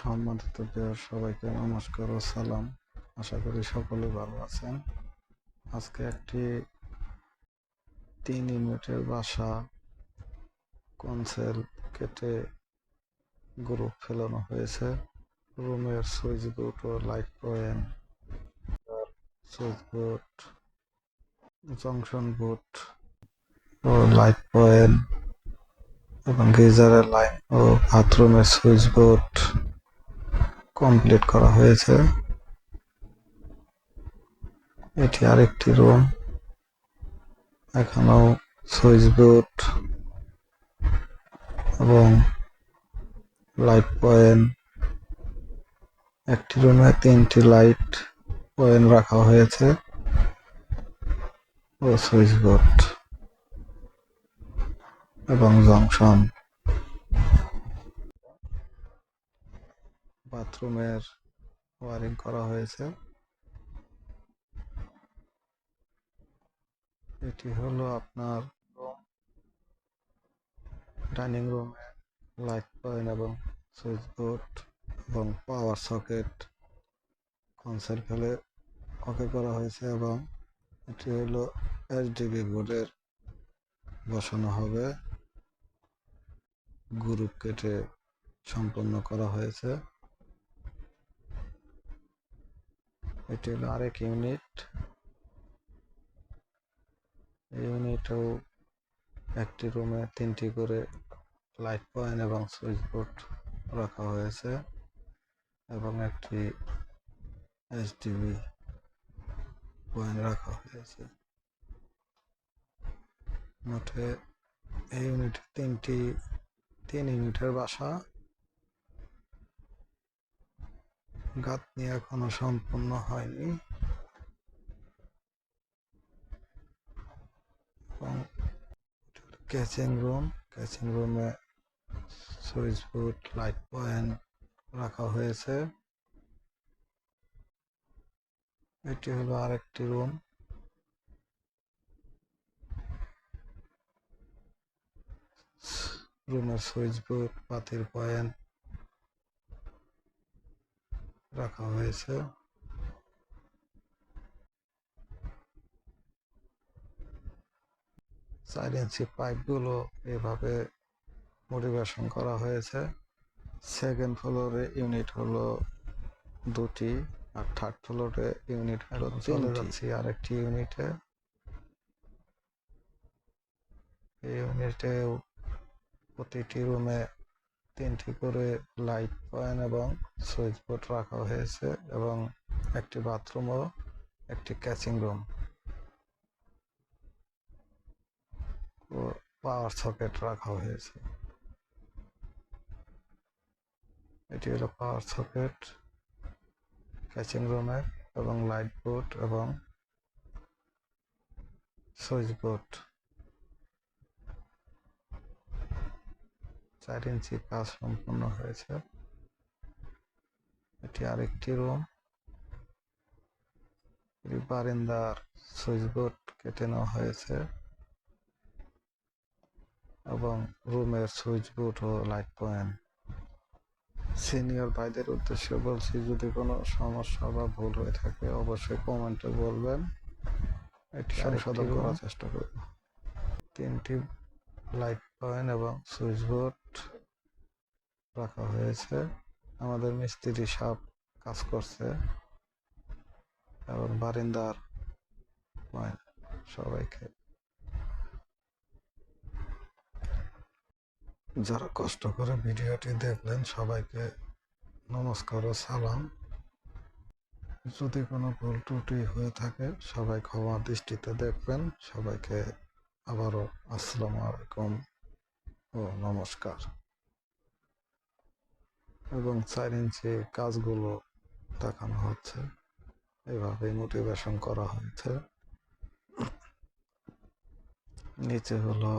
সম্মানিত প্রিয় সবাইকে নমস্কার ও সালাম। আশা করি সকলে ভালো আছেন। আজকে একটি তিন ইউনিটের বাসা কনসেল কেটে গ্রুপ ফেলানো হয়েছে। রুমের সুইচ বোর্ড ও light point switch board, junction board ও লাইট পয়েন্ট এবং গিজারের লাইন ও বাথরুমের সুইচ বোর্ড। কমপ্লিট করা হয়েছে। এটি আরেকটি রুম। এখানেও সুইচ বোর্ড এবং লাইট পয়েন্ট। একটি রুমে তিনটি লাইট পয়েন্ট রাখা হয়েছে ও সুইচ বোর্ড এবং জংশন। বাথরুমের ওয়ারিং করা হয়েছে। এটি হলো আপনার ডাইনিং রুমে লাইট পয়েন্ট এবং সুইচ বোর্ড এবং পাওয়ার সকেট কনসেল ফেলে ওকে করা হয়েছে এবং এটি হলো এইচডিবি বোর্ডের বসানো হবে। গ্রুপ কেটে সম্পন্ন করা হয়েছে। এটি হলো আরেক ইউনিট এই ইউনিটেও একটি রুমে তিনটি করে লাইট পয়েন্ট এবং সুইচ বোর্ড রাখা হয়েছে এবং একটি এইচডিবি পয়েন্ট রাখা হয়েছে। মোটে এই ইউনিটে তিনটি, তিন ইউনিটের বাসা। গাঁথনি এখনও সম্পূর্ণ হয়নি। ক্যাচিং রুম ক্যাচিং রুমে সুইচ বোর্ড লাইট পয়েন্ট রাখা হয়েছে। এটি হলো আরেকটি রুম রুমের সুইচ বোর্ড বাতির পয়েন্ট রাখা হয়েছে। চার ইঞ্চি পাইপগুলো এভাবে মোটিভেশন করা হয়েছে। সেকেন্ড ফ্লোরে ইউনিট হলো দুটি আর থার্ড ফ্লোরে ইউনিট হলো চলে যাচ্ছি। আরেকটি ইউনিটে এই ইউনিটে প্রতিটি রুমে তিনটি করে লাইট পয়েন্ট এবং সুইচ বোর্ড রাখা হয়েছে এবং একটি বাথরুম ও একটি ক্যাচিং রুম ও পাওয়ার সকেট রাখা হয়েছে। এটি হলো পাওয়ার সকেট ক্যাচিং রুমের এবং লাইট বোর্ড এবং সুইচ বোর্ড চার ইঞ্চি কাজ সম্পূর্ণ হয়েছে। এটি আরেকটি রুম বারিন্দার সুইচ বোর্ড কেটে নেওয়া হয়েছে এবং রুমের সুইচ বোর্ড ও লাইট পয়েন্ট সিনিয়র ভাইদের উদ্দেশ্যে বলছি যদি কোনো সমস্যা বা ভুল হয়ে থাকে অবশ্যই কমেন্টে বলবেন। এটি সংশোধন করার চেষ্টা করব। তিনটি লাইট পয়েন্ট এবং সুইচ বোর্ড রাখা হয়েছে। আমাদের মিস্ত্রি সাপ কাজ করছে এবং বারিন্দার সবাইকে। যারা কষ্ট করে ভিডিওটি দেখলেন, সবাইকে নমস্কার ও সালাম। যদি কোনো ভুল ত্রুটি হয়ে থাকে, সবাই ক্ষমা দৃষ্টিতে দেখবেন। সবাইকে আবারও আসসালাম আলাইকুম ও নমস্কার। এবং চার ইঞ্চি কাজগুলো দেখানো হচ্ছে, এভাবে মোটিভেশন করা হয়েছে নিচে হলো